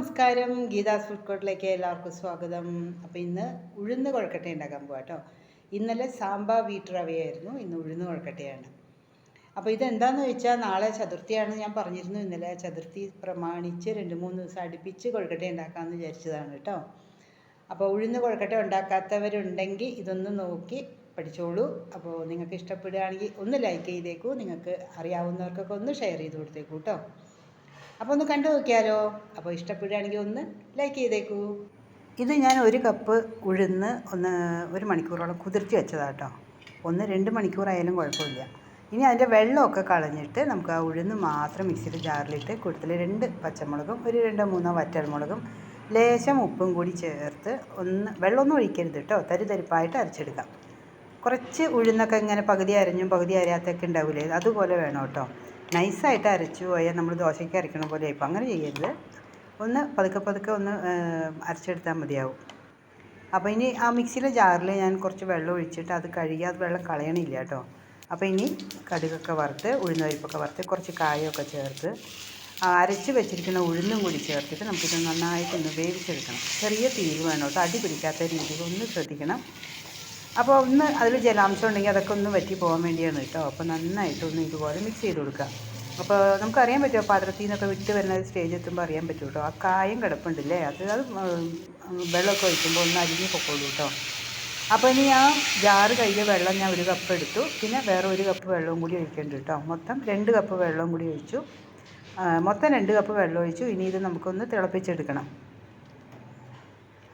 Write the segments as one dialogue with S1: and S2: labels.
S1: നമസ്കാരം. ഗീതാസ് ഫുഡ് കോർട്ടിലേക്ക് എല്ലാവർക്കും സ്വാഗതം. അപ്പോൾ ഇന്ന് ഉഴുന്ന് കൊഴക്കട്ട ഉണ്ടാക്കാൻ പോകാം കേട്ടോ ഇന്നലെ സാമ്പാ വീട്ട് റവയായിരുന്നു. ഇന്ന് ഉഴുന്ന് കൊഴക്കട്ടയാണ്. അപ്പോൾ ഇതെന്താണെന്ന് വെച്ചാൽ നാളെ ചതുർത്ഥിയാണ് ഞാൻ പറഞ്ഞിരുന്നു. ഇന്നലെ ചതുർത്ഥി പ്രമാണിച്ച് രണ്ട് മൂന്ന് ദിവസം അടുപ്പിച്ച് കൊഴക്കട്ട ഉണ്ടാക്കാമെന്ന് വിചാരിച്ചതാണ് കേട്ടോ അപ്പോൾ ഉഴുന്ന് കൊഴക്കട്ട ഉണ്ടാക്കാത്തവരുണ്ടെങ്കിൽ ഇതൊന്ന് നോക്കി പഠിച്ചോളൂ. അപ്പോൾ നിങ്ങൾക്ക് ഇഷ്ടപ്പെടുകയാണെങ്കിൽ ഒന്ന് ലൈക്ക് ചെയ്തേക്കൂ. നിങ്ങൾക്ക് അറിയാവുന്നവർക്കൊക്കെ ഒന്ന് ഷെയർ ചെയ്ത് കൊടുത്തേക്കൂ കേട്ടോ അപ്പോൾ ഒന്ന് കണ്ടു നോക്കിയാലോ? അപ്പോൾ ഇഷ്ടപ്പെടുകയാണെങ്കിൽ ഒന്ന് ലൈക്ക് ചെയ്തേക്കൂ. ഇത് ഞാൻ ഒരു കപ്പ് ഉഴുന്ന് ഒന്ന് ഒരു മണിക്കൂറോളം കുതിർത്തി വെച്ചതാട്ടോ. ഒന്ന് രണ്ട് മണിക്കൂറായാലും കുഴപ്പമില്ല. ഇനി അതിന്റെ വെള്ളമൊക്കെ കളഞ്ഞിട്ട് നമുക്ക് ആ ഉഴുന്ന് മാത്രം മിക്സിയിൽ ജാറിലിട്ട് കൂടുതൽ രണ്ട് പച്ചമുളകും ഒരു രണ്ടോ മൂന്നോ വറ്റൽമുളകും ലേശം ഉപ്പും കൂടി ചേർത്ത് ഒന്ന് വെള്ളമൊന്നും ഒഴിക്കരുത് കേട്ടോ തരി തരിപ്പായിട്ട് അരച്ചെടുക്കാം. കുറച്ച് ഉഴുന്നൊക്കെ ഇങ്ങനെ പകുതി അരഞ്ഞും പകുതി അരയാത്തൊക്കെ ഉണ്ടാവില്ലേ? അതുപോലെ വേണം കേട്ടോ നൈസായിട്ട് അരച്ചു പോയാൽ നമ്മൾ ദോശയ്ക്ക് അരക്കണ പോലെ ആയിപ്പോൾ അങ്ങനെ ചെയ്യരുത്. ഒന്ന് പതുക്കെ പതുക്കെ ഒന്ന് അരച്ചെടുത്താൽ മതിയാവും. അപ്പോൾ ഇനി ആ മിക്സിയിലെ ജാറിൽ ഞാൻ കുറച്ച് വെള്ളം ഒഴിച്ചിട്ട് അത് കഴുകി അത് വെള്ളം കളയണില്ല കേട്ടോ. അപ്പോൾ ഇനി കടുകൊക്കെ വറുത്ത് ഉഴുന്ന് പരിപ്പൊക്കെ വറുത്ത് കുറച്ച് കായൊക്കെ ചേർത്ത് അരച്ച് വെച്ചിരിക്കുന്ന ഉഴുന്നും കൂടി ചേർത്തിട്ട് നമുക്കിത് നന്നായിട്ടൊന്ന് വേവിച്ചെടുക്കണം. ചെറിയ തീയിൽ വേണം കേട്ടോ. അടി പിടിക്കാത്ത രീതിയിൽ ഒന്ന് ശ്രദ്ധിക്കണം. അപ്പോൾ ഒന്ന് അതിൽ ജലാംശം ഉണ്ടെങ്കിൽ അതൊക്കെ ഒന്ന് വറ്റി പോകാൻ വേണ്ടിയാണ് കേട്ടോ. അപ്പോൾ നന്നായിട്ട് ഒന്ന് ഇതുപോലെ മിക്സ് ചെയ്ത് കൊടുക്കുക. അപ്പോൾ നമുക്കറിയാൻ പറ്റുമോ പാത്രത്തിൽ നിന്നൊക്കെ വിട്ട് വരുന്ന സ്റ്റേജ് എത്തുമ്പോൾ അറിയാൻ പറ്റും കേട്ടോ. ആ കായം കിടപ്പുണ്ടല്ലേ? അത് അത് വെള്ളമൊക്കെ ഒഴിക്കുമ്പോൾ ഒന്ന് അരിഞ്ഞ് പൊക്കോളൂ കേട്ടോ. അപ്പോൾ ഇനി ആ ജാറ് കഴുകിയ വെള്ളം ഞാൻ ഒരു കപ്പ് എടുത്തു. പിന്നെ വേറെ ഒരു കപ്പ് വെള്ളവും കൂടി ഒഴിക്കേണ്ടി കേട്ടോ. മൊത്തം രണ്ട് കപ്പ് വെള്ളവും കൂടി ഒഴിച്ചു. മൊത്തം രണ്ട് കപ്പ് വെള്ളം ഒഴിച്ചു. ഇനി ഇത് നമുക്കൊന്ന് തിളപ്പിച്ചെടുക്കണം.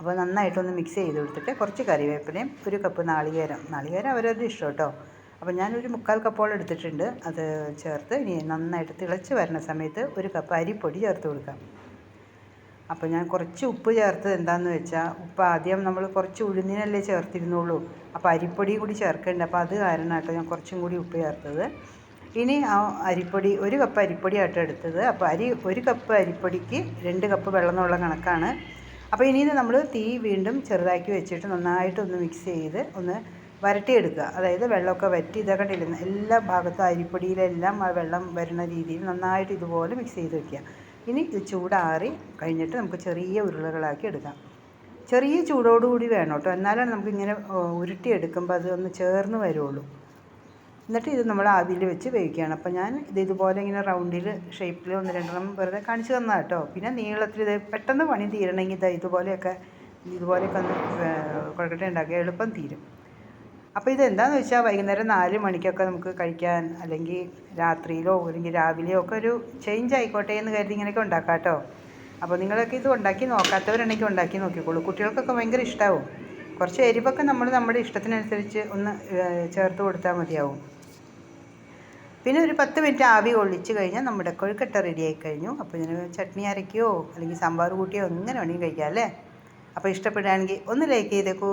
S1: അപ്പോൾ നന്നായിട്ടൊന്ന് മിക്സ് ചെയ്ത് കൊടുത്തിട്ട് കുറച്ച് കറിവേപ്പിലയും ഒരു കപ്പ് നാളികേരം. നാളികേരം അവരവരുടെ ഇഷ്ടം കേട്ടോ. അപ്പോൾ ഞാനൊരു മുക്കാൽ കപ്പോളം എടുത്തിട്ടുണ്ട്. അത് ചേർത്ത് ഇനി നന്നായിട്ട് തിളച്ച് വരുന്ന സമയത്ത് ഒരു കപ്പ് അരിപ്പൊടി ചേർത്ത് കൊടുക്കാം. അപ്പോൾ ഞാൻ കുറച്ച് ഉപ്പ് ചേർത്തത് എന്താണെന്ന് വെച്ചാൽ ഉപ്പ് ആദ്യം നമ്മൾ കുറച്ച് ഉഴുന്നിനല്ലേ ചേർത്തിരുന്നുള്ളൂ. അപ്പോൾ അരിപ്പൊടി കൂടി ചേർക്കേണ്ട. അപ്പോൾ അത് കാരണം കേട്ടോ ഞാൻ കുറച്ചും കൂടി ഉപ്പ് ചേർത്തത്. ഇനി ആ അരിപ്പൊടി ഒരു കപ്പ് അരിപ്പൊടി ആട്ടോ എടുത്തത്. അപ്പോൾ അരി ഒരു കപ്പ് അരിപ്പൊടിക്ക് രണ്ട് കപ്പ് വെള്ളം എന്നുള്ള കണക്കാണ്. അപ്പോൾ ഇനി ഇത് നമ്മൾ തീ വീണ്ടും ചെറുതാക്കി വെച്ചിട്ട് നന്നായിട്ടൊന്ന് മിക്സ് ചെയ്ത് ഒന്ന് വരട്ടിയെടുക്കുക. അതായത് വെള്ളമൊക്കെ വറ്റി ഇതൊക്കെ കണ്ടില്ല എല്ലാ ഭാഗത്തും അരിപ്പൊടിയിലെല്ലാം ആ വെള്ളം വരുന്ന രീതിയിൽ നന്നായിട്ട് ഇതുപോലെ മിക്സ് ചെയ്ത് വെക്കുക. ഇനി ഇത് ചൂടാറി കഴിഞ്ഞിട്ട് നമുക്ക് ചെറിയ ഉരുളകളാക്കി എടുക്കാം. ചെറിയ ചൂടോടുകൂടി വേണം കേട്ടോ. എന്നാലാണ് നമുക്കിങ്ങനെ ഉരുട്ടിയെടുക്കുമ്പോൾ അത് ഒന്ന് ചേർന്ന് വരുള്ളൂ. എന്നിട്ട് ഇത് നമ്മൾ ആവിയിൽ വെച്ച് വേവിക്കുകയാണ്. അപ്പോൾ ഞാൻ ഇത് ഇതുപോലെ ഇങ്ങനെ റൗണ്ടിൽ ഷേപ്പിൽ ഒന്ന് രണ്ടെണ്ണം വെറുതെ കാണിച്ചു തന്നാൽ കേട്ടോ. പിന്നെ നീളത്തിൽ ഇത് പെട്ടെന്ന് പണി തീരണമെങ്കിൽ ഇത് ഇതുപോലെയൊക്കെ ഇതുപോലെയൊക്കെ ഒന്ന് കുഴക്കട്ട ഉണ്ടാക്കിയാൽ എളുപ്പം തീരും. അപ്പോൾ ഇത് എന്താണെന്ന് വെച്ചാൽ വൈകുന്നേരം നാല് മണിക്കൊക്കെ നമുക്ക് കഴിക്കാൻ അല്ലെങ്കിൽ രാത്രിയിലോ അല്ലെങ്കിൽ രാവിലെയോ ഒക്കെ ഒരു ചേഞ്ച് ആയിക്കോട്ടെ എന്ന് കരുതി ഇങ്ങനെയൊക്കെ ഉണ്ടാക്കാം കേട്ടോ. അപ്പോൾ നിങ്ങളൊക്കെ ഇത് ഉണ്ടാക്കി നോക്കാത്തവരുണ്ടെങ്കിൽ ഉണ്ടാക്കി നോക്കിക്കോളൂ. കുട്ടികൾക്കൊക്കെ ഭയങ്കര ഇഷ്ടമാവും കുറച്ച് എരിവൊക്കെ നമ്മൾ നമ്മുടെ ഇഷ്ടത്തിനനുസരിച്ച് ഒന്ന് ചേർത്ത് കൊടുത്താൽ മതിയാവും. പിന്നെ ഒരു പത്ത് മിനിറ്റ് ആവി ഒളിച്ച് കഴിഞ്ഞാൽ നമ്മുടെ കൊഴുക്കട്ട റെഡിയായി കഴിഞ്ഞു. അപ്പോൾ ഇതിന് ചട്നി അരയ്ക്കുകയോ അല്ലെങ്കിൽ സാമ്പാർ കൂട്ടിയോ എങ്ങനെ വേണമെങ്കിലും കഴിക്കാം അല്ലേ? അപ്പോൾ ഇഷ്ടപ്പെടുകയാണെങ്കിൽ ഒന്ന് ലൈക്ക് ചെയ്തേക്കൂ.